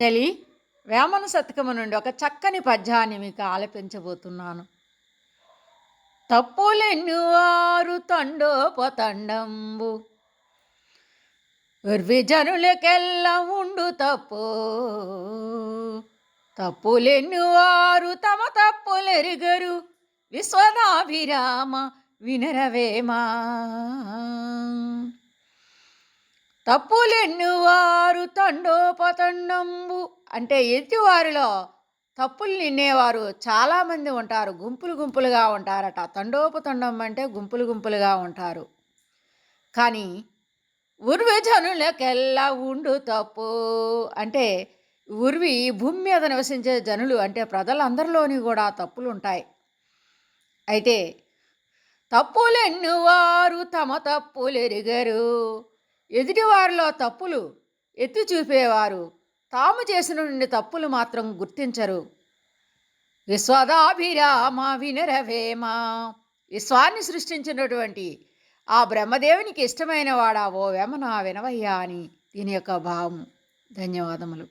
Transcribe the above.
తెలి వేమన శతకము నుండి ఒక చక్కని పద్యాన్ని మీకు ఆలపించబోతున్నాను. తప్పులెన్నువారు తండోపతండంబు విజనులకెల్ల ఉండు తప్పు. తప్పులెన్నువారు తమ తప్పులెరుగరు విశ్వనాభిరామ వినరవేమా. తప్పులెన్నువారు తండోపతండంబు అంటే ఎదుటివారిలో తప్పులు నిన్నేవారు చాలామంది ఉంటారు. గుంపులు గుంపులుగా ఉంటారట. తండోపతండం అంటే గుంపులు గుంపులుగా ఉంటారు. కానీ ఉర్విజనులకెల్లా ఉండు తప్పు. అంటే ఉర్వి భూమి మీద నివసించే జనులు అంటే ప్రజలందరిలోని కూడా తప్పులు ఉంటాయి అయితే తప్పులెన్నువారు తమ తప్పులు ఎరిగరు ఎదుటివారిలో తప్పులు ఎత్తి చూపేవారు. తాము చేసిన నుండి తప్పులు మాత్రం గుర్తించరు. విశ్వదాభిరామ వినరవేమ. విశ్వాన్ని సృష్టించినటువంటి ఆ బ్రహ్మదేవునికి ఇష్టమైన వాడా ఓ నా వినవయ్యా అని దీని యొక్క భావం ధన్యవాదములు.